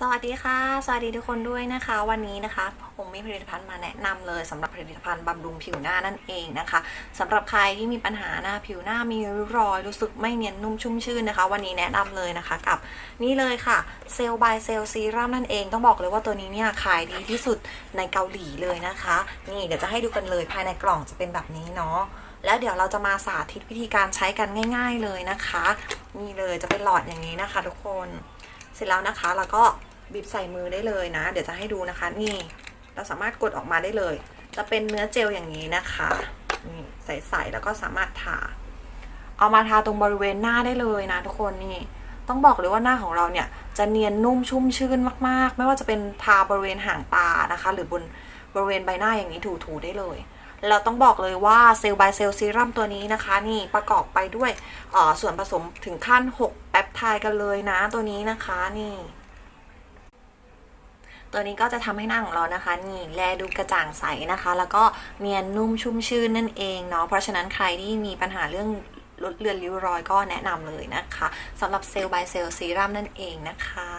สวัสดีค่ะ สวัสดีทุกคนด้วยนะคะ วันนี้นะคะ ผมมีผลิตภัณฑ์มาแนะนำเลยสำหรับผลิตภัณฑ์บำรุงผิวหน้านั่นเองนะคะสำหรับใครที่มีปัญหาหน้าผิวหน้ามีริ้วรอยรู้สึกไม่เนียนนุ่มชุ่มชื่นนะคะ วันนี้แนะนำเลยนะคะกับนี่เลยค่ะเซลล์บายเซลล์ซีรัมนั่นเองต้องบอกเลยว่าตัวนี้เนี่ยขายดีที่สุดในเกาหลีเลยนะคะ นี่เดี๋ยวจะให้ดูกันเลยภายในกล่องจะเป็นแบบนี้เนาะแล้วเดี๋ยวเราจะมาสาธิตวิธีการใช้กันง่าย ๆเลยนะคะ นี่เลยจะเป็นหลอดอย่างนี้นะคะ ทุกคน เสร็จแล้วนะคะแล้วก็ บีบใส่มือได้เลยนะ เดี๋ยวจะให้ดูนะคะนี่เราสามารถกดออกมาได้เลย จะเป็นเนื้อเจลอย่างนี้นะคะนี่ใส่ๆแล้วก็สามารถทาเอามาทาตรงบริเวณหน้าได้เลยนะทุกคนนี่ต้องบอกเลยว่าหน้าของเราเนี่ยจะเนียนนุ่มชุ่มชื่นมากๆ ไม่ว่าจะเป็นทาบริเวณห่างตานะคะ หรือบนบริเวณใบหน้าอย่างนี้ถูๆได้เลยเราต้องบอกเลยว่าเซลล์บายเซลล์ซีรั่มตัวนี้นะคะ นี่ประกอบไปด้วยออส่วนผสมถึงขั้น 6 แปปไทด์กันเลยนะตัวนี้นะคะนี่ ตัวนี้ก็จะทำให้หน้าของเรานะคะนี่แลดูกระจ่างใสนะคะ แล้วก็เนียนนุ่มชุ่มชื่นนั่นเองเนาะเพราะฉะนั้นใครที่มีปัญหาเรื่องลดเลือนริ้วรอยก็แนะนำเลยนะคะสำหรับเซลล์บายเซลล์ซีรั่มนั่นเองนะคะ